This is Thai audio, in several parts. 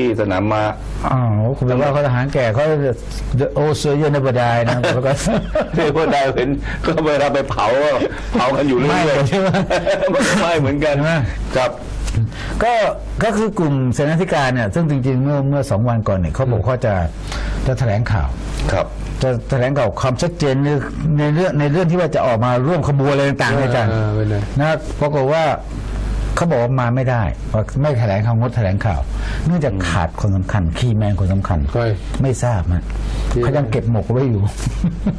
ที่สนามม้าอ๋อคุณบอกว่าเขาทหารแก่เขาโอเซอร์เยนบดายนะแล้วก็เรียกว่าได้เห็นก็เวลาไปเผาเผากันอยู่เรื่ไหม้อยใช่ไหมๆมันก็ไหม่เหมือนกันใช่ไหมครับก็ก็คือกลุ่มเสนาธิการเนี่ยซึ่งจริงๆเมื่อเมื่อสองวันก่อนเนี่ยเขาบอกเขาจะจะแถลงข่าวครับจะแถลงข่าวความชัดเจนในในเรื่องในเรื่องที่ว่าจะออกมาร่วมขบวนอะไรต่างๆเนี่ยอาจารย์เออเป็นไงนะปรากฏว่า เขาบอกว่ามาไม่ได้ว่าไม่แถลงข่าวงดแถลงข่าว เนื่องจากขาดคนสำคัญ คีย์แมนคนสำคัญใครไม่ทราบนะคีย์แมน เขายังเก็บหมกไว้อยู่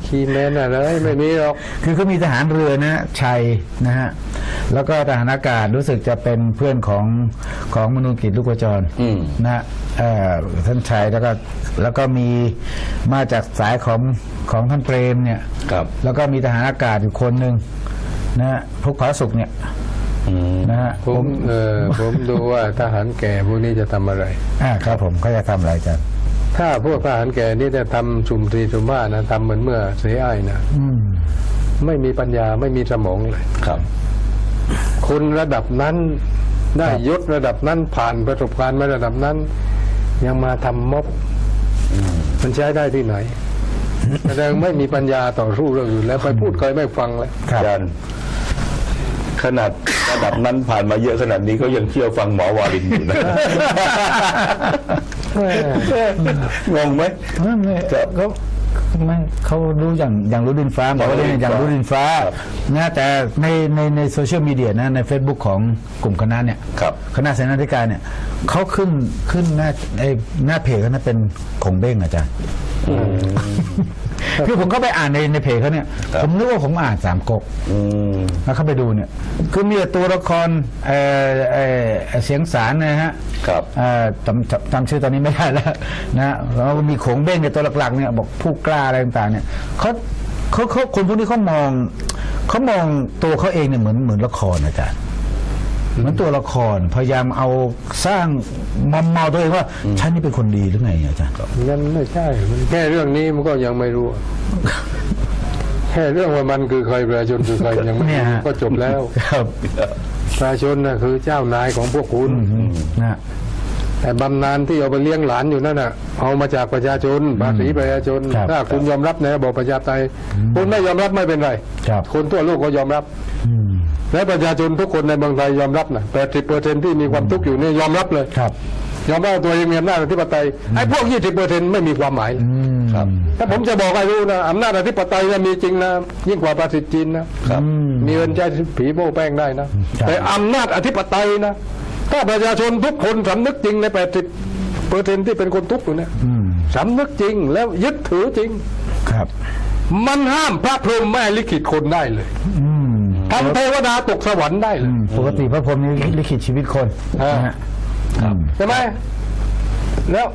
คีย์แมนอะไรไม่มีหรอก คือเขามีทหารเรือนะ ชัยนะฮะ แล้วก็ทหารอากาศรู้สึกจะเป็นเพื่อนของของมนุกิจลูกกระจรอืม นะฮะเอ่อท่านชัยแล้วก็แล้วก็มีมาจากสายของของท่านเปรมเนี่ย ครับ แล้วก็มีทหารอากาศอยู่คนหนึ่งนะฮะพวกขวาสุขเนี่ยอืม นะฮะผมเออผมดูว่าทหารแก่พวกนี้จะทำอะไร อ่าครับผมเขาจะทำอะไรอาจารย์ถ้าพวกทหารแก่นี่จะทำสุ่มสี่สุ่มห้านะทำเหมือนเมื่อเสียไอ้ายนะอืมไม่มีปัญญาไม่มีสมองเลย ครับ คนระดับนั้นได้ยศระดับนั้นผ่านประสบการณ์มาระดับนั้น ยังมาทำม็อบมันใช้ได้ที่ไหน แสดงไม่มีปัญญาต่อสู้เรื่องอื่นแล้วไปพูดใครไม่ฟังเลยครับ อาจารย์ ขนาดระดับนั้นผ่านมาเยอะขนาดนี้ก็ยังเชื่อฟังหมอวารินอยู่นะ งงไหมไม่ ไม่ครับเขาไม่เขารู้อย่างอย่างรู้ดินฟ้าบอกว่าเล่นอย่างรู้ดินฟ้าครับนะแต่ในในในโซเชียลมีเดียนะใน Facebook ของกลุ่มคณะเนี่ยครับคณะเสนาธิการเนี่ยเขาขึ้นขึ้นหน้าไอ้หน้าเพจเขานะเป็นของเบ้งอาจารย์คือผมก็ไปอ่านในในเพจเขาเนี่ยครับผมนึกว่าผมอ่านสามก๊กอืมแล้วเข้าไปดูเนี่ย คือมีแต่ตัวละครเอ่อเอ่อเสียงสารนะฮะครับเอ่อจำจำจำชื่อตอนนี้ไม่ได้แล้วนะแล้วมีโขงเบ้งในยตัวหลักๆเนี่ยบอกผู้กล้าอะไรต่างๆเนี่ยเขาเขาเขาคนพวกนี้เขามองเขามองตัวเขาเองเนี่ยเหมือนเหมือนละครอาจารย์เหมือนตัวละครพยายามเอาสร้างมอมเมาตัวเองว่าฉันนี่เป็นคนดีหรือไงอาจารย์งั้นไม่ใช่ มันแค่เรื่องนี้มันก็ยังไม่รู้ แค่เรื่องว่ามันคือใครประชาชนคือใครยังไม่เนี่ยรู้ฮะก็จบแล้วครับประชาชนน่ะคือเจ้านายของพวกคุณอืมนะ แต่บำนาญที่เอาไปเลี้ยงหลานอยู่นั่นน่ะ เอามาจากประชาชนภาษีประชาชน ครับถ้าคุณยอมรับในระบอบประชาธิปไตยคุณไม่ยอมรับไม่เป็นไรครับ คนทั่วโลกก็ยอมรับ อืม และประชาชนทุกคนในเมืองไทยยอมรับนะ80เปอร์เซ็นที่มีความทุกข์อยู่นี่ยอมรับเลย ครับ ยอมรับว่าตัวเองมีอำนาจอธิปไตยไอ้พวก20เปอร์เซ็นไม่มีความหมาย อืมครับถ้าผมจะบอกให้รู้นะอำนาจอธิปไตยเนี่ยมีจริงนะยิ่งกว่าประสิทธิ์จีนนะครับอืม มีเงินใช้ผีโบ้แป้งได้นะ ครับ แต่อำนาจอธิปไตยนะ ถ้าประชาชนทุกคนสำนึกจริงใน 80เปอร์เซ็นที่เป็นคนทุกข์อยู่เนี่ยอืมสำนึกจริงแล้วยึดถือจริง ครับ มันห้ามพระพรหมแม่ลิขิตคนได้เลยอืมทำเทวดาตกสวรรค์ได้เลอืยมปกติพระพรหมนี่ลิขิตชีวิตคนอ่านนะฮะอืมใช่ไหมแล้ว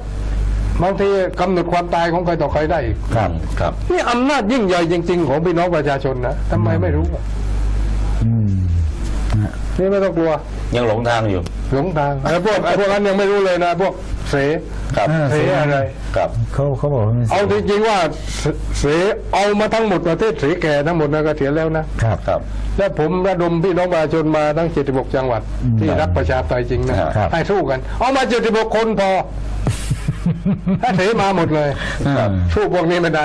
บางทีกำหนดความตายของใครต่อใครได้อีก ครับครับ นี่อำนาจยิ่งใหญ่จริง ๆ ของพี่น้องประชาชนนะทำไมไม่รู้อะอืม นี่ไม่ต้องกลัว ยังหลงทางอยู่ หลงทางไอ้พวกไอ้พวกนั้นยังไม่รู้เลยนะ พวกเสครับเออเสอะไร ครับ เขาเขาบอกว่ามันเอาจริงๆว่าเสเสเอามาทั้งหมดประเทศเสแก่ทั้งหมดนะก็เถียนแล้วนะ ครับ ครับ และผมระดมพี่น้องประชาชนมาทั้ง 76 จังหวัด ที่รักประชาธิปไตยจริงนะครับ ให้สู้กัน เอามา 76 คนพอ ถ้าเสมาหมดเลยครับสู้พวกนี้ไม่ได้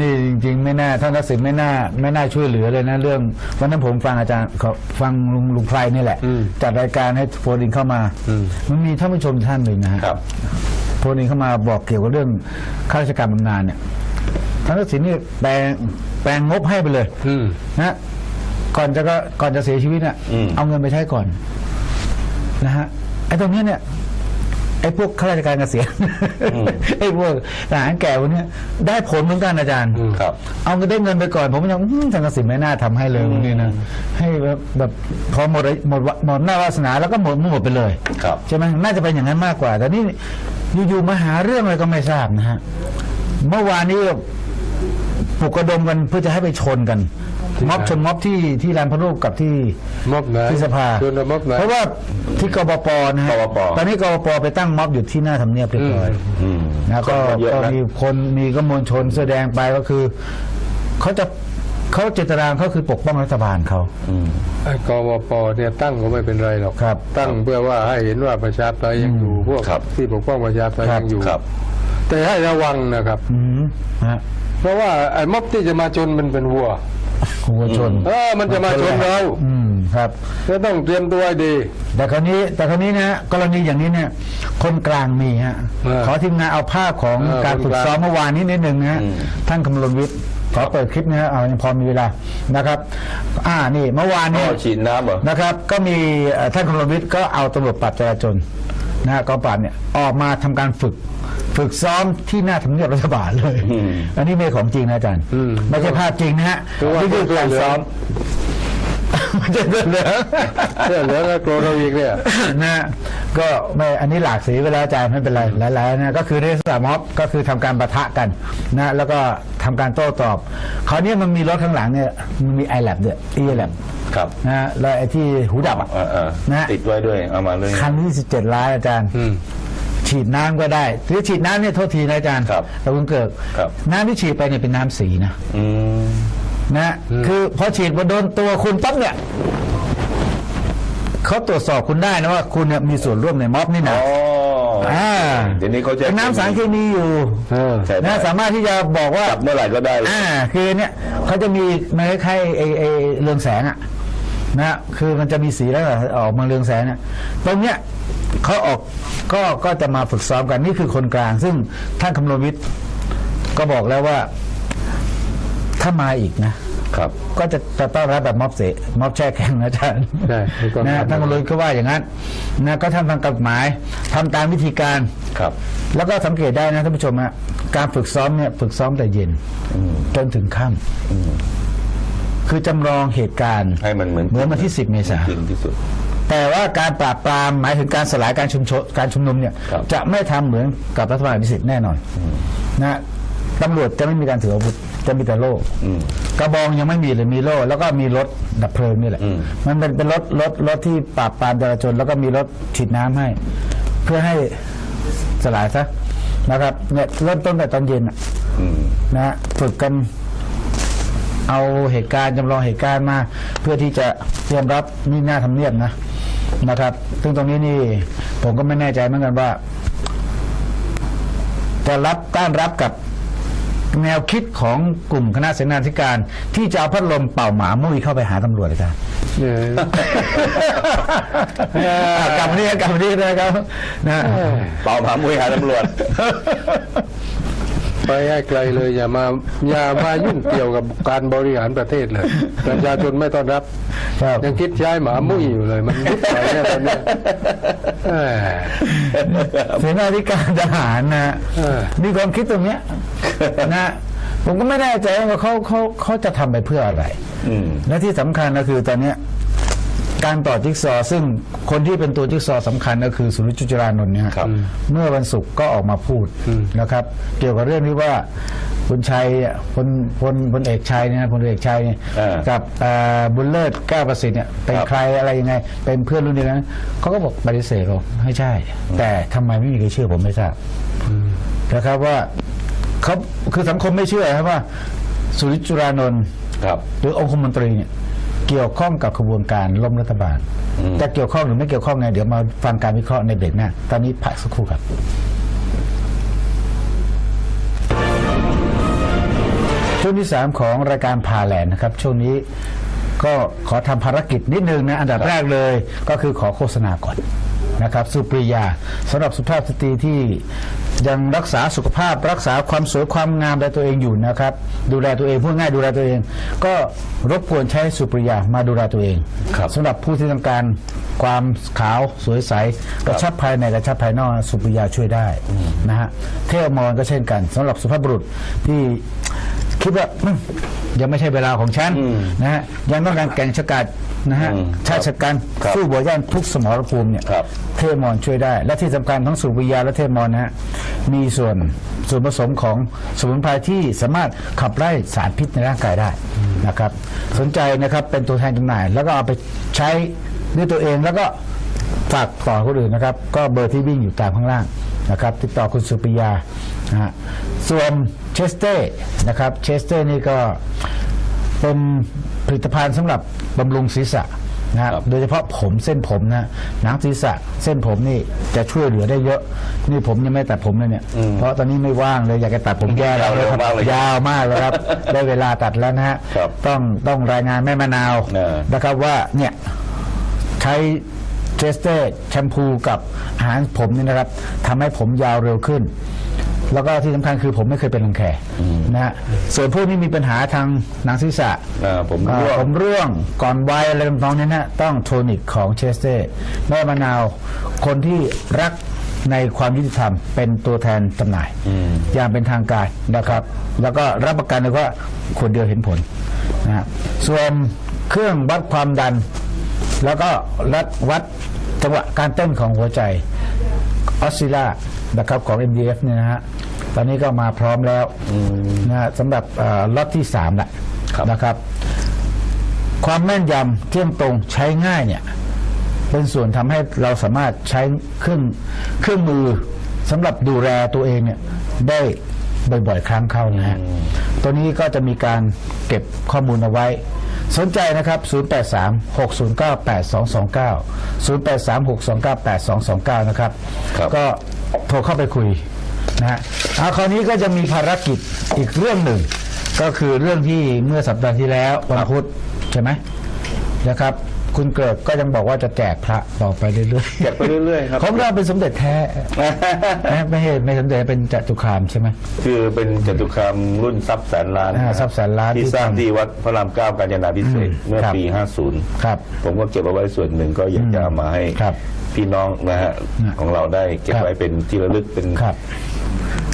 นี่จริง ๆ ไม่น่าท่านทักษิณไม่น่าไม่น่าช่วยเหลือเลยนะเรื่องวันนั้นผมฟังอาจารย์ขอฟังลุงลุงไพรนี่แหละอืมจัดรายการให้โฟนอินเข้ามาอืมมันมีท่านผู้ชมท่านหนึ่งนะฮะครับโฟนอินเข้ามาบอกเกี่ยวกับเรื่องข้าราชการบำนาญเนี่ยท่านทักษิณนี่แปลงแปลงงบให้ไปเลยอืมนะก่อนจะก็ก่อนจะเสียชีวิตน่ะอืมเอาเงินไปใช้ก่อนนะฮะไอ้ตรงเนี้ยเนี่ยไอ้พวกข้าราชการเกษียณไอ้พวกทหารแก่พวกเนี้ยได้ผลเหมือนกันอาจารย์อืมครับเอาเงินได้เงินไปก่อน ผมยังอื้อทางเกษตรไม่น่าทำให้เลยพวกนี้นะให้แบบแบบพอหมดหมดหมดหน้าวาสนาแล้วก็หมดหมดไปเลยครับใช่ไหมน่าจะเป็นอย่างนั้นมากกว่า แต่นี่อยู่ๆมาหาเรื่องอะไรก็ไม่ทราบนะฮะเมื่อวานนี้ปลุกกระดมกันเพื่อจะให้ไปชนกันที่ไหน ม็อบชนม็อบที่ที่ลานพระรูปกับที่ม็อบไหนที่สภาชวนม็อบไหนเพราะว่าที่กบปนะฮะกบปตอนนี้กบปไปตั้งม็อบอยู่ที่หน้าทำเนียบเรียบร้อยอืมนะก็คนเยอะก็นะมีคนมีก็มวลชนแสดงไปก็คือเขาจะเขาเจตนาเขาคือปกป้องรัฐบาลเขาอืมไอ้กวปเนี่ยตั้งก็ไม่เป็นไรหรอกครับ ตั้งเพื่อว่าให้เห็นว่าประชาธิปไตยยังอยู่พวกครับที่ปกป้องประชาธิปไตยครับยังอยู่ครับแต่ให้ระวังนะครับอืมฮะเพราะว่าไอ้ม็อบที่จะมาชนมันเป็นวัว หัวชนเออมันจะมาชนเราอืมครับก็ต้องเตรียมตัวให้ดี แต่คราวนี้แต่คราวนี้นะกรณีอย่างนี้เนี่ย คนกลางมีฮะเออขอทีมงานเอาภาพของเออการคนฝึกกลางซ้อมเมื่อวานนี้นิดหนึ่งนะฮะอืมท่านคำลนวิทย์ขอเปิดคลิปนะฮะเอายังพอมีเวลานะครับ อ่านี่เมื่อวานอ๋นี้อฉีดน้ำเหรอนะครับ ก็มีเอ่อท่านคำลนวิทย์ก็เอาตำรวจปราบจราจร นะฮะกองปราบเนี่ยออกมาทำการฝึก ฝึกซ้อมที่หน้าทำเนียบรัฐบาลเลยอืมอันนี้ไม่ของจริงนะอาจารย์อืมไม่ใช่ภาพจริงนะฮะคือว่านี่คือการซ้อมไม่ใช่เรื่องเหลืองเสื้อเหลืองกับโกรเราอีกเนี่ยนะฮะก็ไม่อันนี้หลากสีไปแล้วอาจารย์ไม่เป็นไรหลายๆนะก็คือในสนามม็อบก็คือทำการประทะกันนะแล้วก็ทำการโต้ตอบคราวนี้มันมีรถข้างหลังเนี่ยมันมีไอแลบด้วยอีแลบ ครับนะฮะแล้วไอ้ที่หูดับอะ เออเออนะฮะติดไว้ด้วยเอามาเลยคันที่17ล้านอาจารย์ อืม ฉีดน้ำก็ได้หรือฉีดน้ำเนี่ยโทษทีนะอาจารย์ครับแต่คุณเกิดครับ น้ำที่ฉีดไปเนี่ยเป็นน้ำสีนะอืมนะฮะคือพอฉีดมาโดนตัวคุณปั๊บเนี่ยเขาตรวจสอบคุณได้นะว่าคุณเนี่ยมีส่วนร่วมในม็อบนี่นะอ๋ออ่า เดี๋ยวนี้เขาจะ เป็นน้ำสารเคมีอยู่เออใช่ได้ นะสามารถที่จะบอกว่า จับเมื่อไหร่ก็ได้ อ่าคือเนี่ยเขาจะมีมันคล้ายๆไอไอเรืองแสงอะ นะคือมันจะมีสีแล้วออกมาเรืองแสงเนี่ยตรงเนี้ยเขาออกก็ก็จะมาฝึกซ้อมกันนี่คือคนกลาง ซึ่งท่านคำนวณวิทย์ก็บอกแล้วว่า ถ้ามาอีกนะครับ ก็จะจะต้อนรับแบบม็อบเสม็อบแช่แข็งนะอาจารย์ใช่ถูกต้องนะท่านคำนวณก็ว่าอย่างนั้นนะก็ทำตามกฎหมายทำตามวิธีการครับ แล้วก็สังเกตได้นะท่านผู้ชมฮะการฝึกซ้อมเนี่ยฝึกซ้อมแต่เย็นจนถึงค่ำ คือจำลองเหตุการณ์ให้มันเหมือนเหมือนวันที่ 10 เมษาจริงที่สุด แต่ว่าการปราบปรามหมายถึงการสลายการชุมชนการชุมนุมเนี่ยครับ จะไม่ทำเหมือนกับรัฐบาลอภิสิทธิ์แน่นอนนะตำรวจจะไม่มีการถืออาวุธจะมีแต่โล่ อืม กระบองยังไม่มีเลยมีโล่แล้วก็มีรถดับเพลิงนี่แหละ อืม มันเป็นเป็นรถรถรถที่ปราบปรามจราจรแล้วก็มีรถฉีดน้ำให้ เพื่อให้สลายซะนะครับเนี่ยเริ่มต้นแต่ตอนเย็นน่ะอืม นะฮะฝึกกัน เอาเหตุการณ์จำลองเหตุการณ์มา เพื่อที่จะเตรียมรับนี่หน้าทำเนียบนะนะครับ ซึ่งตรงนี้นี่ผมก็ไม่แน่ใจเหมือนกันว่าจะรับต้านรับกับแนวคิดของกลุ่มคณะเสนาธิการ ที่จะเอาพัดลมเป่าหมามุ้ยเข้าไปหาตำรวจเลยครับเนี่ยอะกลับมานี่กลับมานี่นะครับนะเป่าหมามุยหาตำรวจ ไปให้ไกลเลยอย่ามาอย่ามายุ่งเกี่ยวกับการบริหารประเทศเลยประชาชนไม่ต้อนรับ ครับ ยังคิดใช้หมามุ้ยอยู่เลย มันยุบไปเนี่ยตอนเนี้ยแหมเสนาธิการทหารนะฮะเออมีความคิดตรงเนี้ย นะ ผมก็ไม่แน่ใจว่าเขาเขาเขาจะทำไปเพื่ออะไร อืม และที่สำคัญก็คือตอนเนี้ย การต่อจิ๊กซอว์ซึ่งคนที่เป็นตัวจิ๊กซอว์สำคัญก็คือสุริจุจรานนท์เนี่ยครับเมื่อวันศุกร์ก็ออกมาพูดนะครับ เกี่ยวกับเรื่องที่ว่าคุณชัยอะพลพลพลเอกชัยเนี่ยนะพลเอกชัยเนี่ยเออกับเอ่อบุญเลิศแก้วประสิทธิ์เนี่ยเป็นครับ ใครอะไรยังไง เป็นเพื่อนรุ่นเดียวกันเขาก็บอกปฏิเสธเขาไม่ใช่ แต่ทำไมไม่มีใครเชื่อผมไม่ทราบ นะครับว่าเขาคือสังคมไม่เชื่อครับว่า สุริจุรานนท์ครับ หรือองคมนตรีเนี่ย เกี่ยวข้องกับขบวนการล้มรัฐบาลอืมจะเกี่ยวข้องหรือไม่เกี่ยวข้องไงเดี๋ยวมาฟังการวิเคราะห์ในเบรกหน้า ตอนนี้พักสักครู่ครับช่วงที่ 3 ของรายการพาแลนด์นะครับ ช่วงนี้ก็ขอทำภารกิจนิดนึงนะ อันดับแรกเลยก็คือขอโฆษณาก่อน นะครับสุปริยาสำหรับสุภาพสตรีที่ยังรักษาสุขภาพรักษาความสวยความงามในตัวเองอยู่นะครับ ดูแลตัวเองพูดง่ายดูแลตัวเอง ก็รบกวนใช้สุปริยามาดูแลตัวเองครับสำหรับผู้ที่ต้องการความขาวสวยใสกระชับภายในกระชับภายนอกสุปริยาช่วยได้นะฮะเทลมอนก็เช่นกันสำหรับสุภาพบุรุษที่ คิดว่าอืมยังไม่ใช่เวลาของฉันอืมนะฮะยังต้องการแก่งชะกัดนะฮะอืมชาติชะกันครับสู้บัวย่านทุกสมรภูมิเนี่ยครับ เทมอนช่วยได้ และที่สำคัญทั้งสุปริยาและเทมอนนะฮะมีส่วนส่วนผสมของสมุนไพรที่สามารถขับไล่สารพิษในร่างกายได้นะครับ สนใจนะครับเป็นตัวแทนจำหน่าย แล้วก็เอาไปใช้ด้วยตัวเองแล้วก็ ฝากต่อคนอื่นนะครับ ก็เบอร์ที่วิ่งอยู่ตามข้างล่างนะครับ ติดต่อคุณสุปริยานะฮะส่วนเชสเต้นะครับเชสเต้นี่ก็เป็นผลิตภัณฑ์สำหรับบำรุงศีรษะนะฮะครับโดยเฉพาะผมเส้นผมนะหนังศีรษะเส้นผมนี่จะช่วยเหลือได้เยอะ นี่ผมยังไม่ตัดผมเลยเนี่ยเพราะตอนนี้ไม่ว่างเลยอยากจะตัดผมแย่แล้วยาวเร็วนะครับมากเลยยาวมากเลยครับได้เวลาตัดแล้วนะฮะครับต้องต้องรายงานแม่มะนาวเออนะครับว่าเนี่ยใช้ เทสเต้แชมพูกับอาหารผมนี่นะครับทำให้ผมยาวเร็วขึ้น แล้วก็ที่สำคัญคือผมไม่เคยเป็นรังแคนะฮะส่วนพวกนี้มีปัญหาทางหนังศีรษะอ่าผมอ่าร่วงผมร่วงก่อนวัยอะไรต่างๆเนี่ยนะต้องโทนิกของเชสเต้แม่มะนาวคนที่รักในความยุติธรรมเป็นตัวแทนจำหน่าย อย่างเป็นทางการนะครับ แล้วก็รับประกันเลยว่าคนเดียวเห็นผลนะฮะส่วนเครื่องวัดความดัน แล้วก็รัดวัดจังหวะการเต้นของหัวใจออสซิล่านะครับของ MDF เนี่ยนะฮะตอนนี้ก็มาพร้อมแล้วนะฮะสำหรับเอ่อล็อตที่3ละครับนะครับ ความแม่นยำเที่ยงตรงใช้ง่ายเนี่ยเป็นส่วนทำให้เราสามารถใช้เครื่องเครื่องมือสำหรับดูแลตัวเองเนี่ยได้บ่อยๆ ครั้งเข้านะฮะตัวนี้ก็จะมีการเก็บข้อมูลเอาไว้ สนใจนะครับ 083 609 8229 083 629 8229 นะครับ ครับ ก็โทรเข้าไปคุยนะฮะเอาคราวนี้ก็จะมีภารกิจอีกเรื่องหนึ่ง ก็คือเรื่องที่เมื่อสัปดาห์ที่แล้ววันพุธใช่ไหมนะครับ คุณเกิดก็ยังบอกว่าจะแจกพระต่อไปเรื่อยแจกไปเรื่อยๆครับ ของเราเป็นสมเด็จแท้นะไม่ใช่ไม่สมเด็จเป็นจตุคามใช่ไหมคือเป็นจตุคามรุ่นทรัพย์แสนล้านอ่าทรัพย์แสนล้านที่ที่สร้างทำที่วัดพระรามเก้ากาญจนาพิเศษกอืมเมื่อครับปี 50 ครับ ผมก็เก็บเอาไว้ส่วนหนึ่งก็อยากจะเอามาให้ครับพี่น้องนะฮะนะของเราได้เก็บครับไว้เป็นที่ระลึกเป็นครับ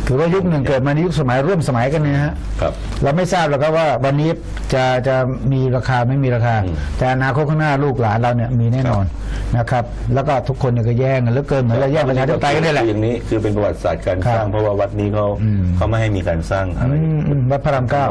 ถือว่ายุคหนึ่งเกิดมาในยุคสมัยร่วมสมัยกันเนี่ยนะฮะครับ เราไม่ทราบหรอกครับว่าวันนี้จะจะมีราคาไม่มีราคา แต่อนาคตข้างหน้าลูกหลานเราเนี่ยมีแน่นอนนะครับ แล้วก็ทุกคนเนี่ยก็แย่งกันเหลือเกินเหมือนเราแย่งประชาธิปไตยกันนี่แหละคืออย่างนี้คือเป็นประวัติศาสตร์การครับสร้างเพราะว่าวัดนี้เขาอืมเขาไม่ให้มีการสร้างอะไรอืมอืมวัดพระรามเก้า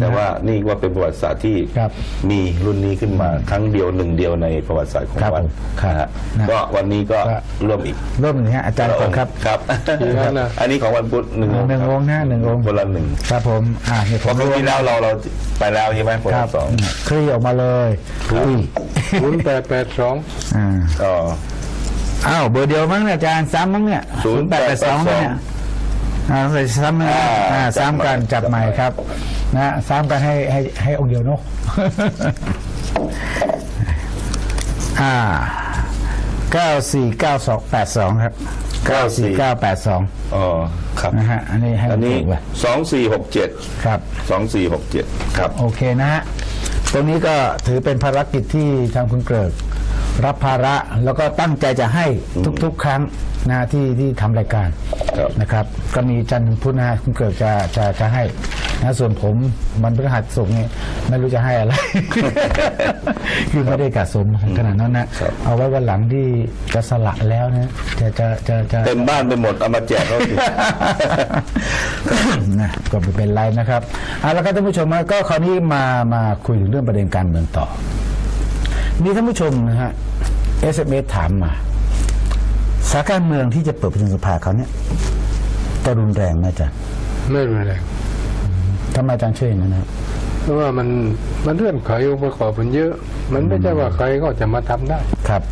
แต่ว่านี่ว่าเป็นประวัติศาสตร์ที่ครับมีรุ่นนี้ขึ้นมาครั้งเดียวหนึ่งเดียวในประวัติศาสตร์ของครับวัดผมครับนะฮะนะก็วันนี้ก็ครับร่วมอีกร่วมหนึ่งฮะอาจารย์ก่อนครับครับกี่ครั้งนะอันนี้ของวันพุธหนึ่งหนึ่งองค์นะหนึ่งองค์คนละหนึ่งครับผมอ่าเนี่ยเพผมราะครั้งที่แล้วเราเราไปแล้วใช่ไหมคนครัละบสองคลี่ออกมาเลยอุ้ยศูนย์แปดแปดสองอ่าก็อ้าวเบอร์เดียวมั้งเนี่ยอาจารย์ซ้ำมั้งเนี่ย0882แปดแปดสองเนี่ยอ่าใส่ซ้ำนะอ่าอ่าจับใหม่ซ้ำกันจับใหม่ครับนะซ้ำกันให้ให้ให้องค์เดียวเนอะอ่าเก้าสี่เก้าสองแปดสองครับ เก้าสี่เก้าแปดสองอ๋อครับนะฮะอันนี้ให้อันนี้ถูกไปสองสี่หกเจ็ดครับ สองสี่หกเจ็ดครับ โอเคนะฮะตรงนี้ก็ถือเป็นภารกิจที่ทางคุณเกริก รับภาระแล้วก็ตั้งใจจะให้ทุกๆ ครั้งนะที่ที่ทำรายการครับ นะครับ ก็มีจันทร์ถึงพุธนะฮะคุณเกริกจะจะจะให้ นะส่วนผมมันพฤหัสสุกร์นี่ไม่รู้จะให้อะไร คือไม่ได้กะสมขนาดนั้นนะครับเอาไว้วันหลังที่จะสละแล้วนะจะจะจะจะเต็มบ้านไปหมดเอามาแจกเขาสินะก็ไม่เป็นไรนะครับเอาละครับท่านผู้ชมนะก็คราวนี้มามาคุยถึงเรื่องประเด็นการเมืองต่อมีท่านผู้ชมนะฮะ SMS ถามมาสถานการณ์เมืองที่จะเปิดประชุมสภาเขาวเนี่ยจะรุนแรงไหมอาจารย์ไม่รุนแรง ทำไมอาจารย์เชื่ออย่างนั้นนะครับเพราะว่ามันมันเรื่องไของค์ประกอบมันเยอะ มันไม่ใช่ว่าใครก็จะมาทำได้ครับ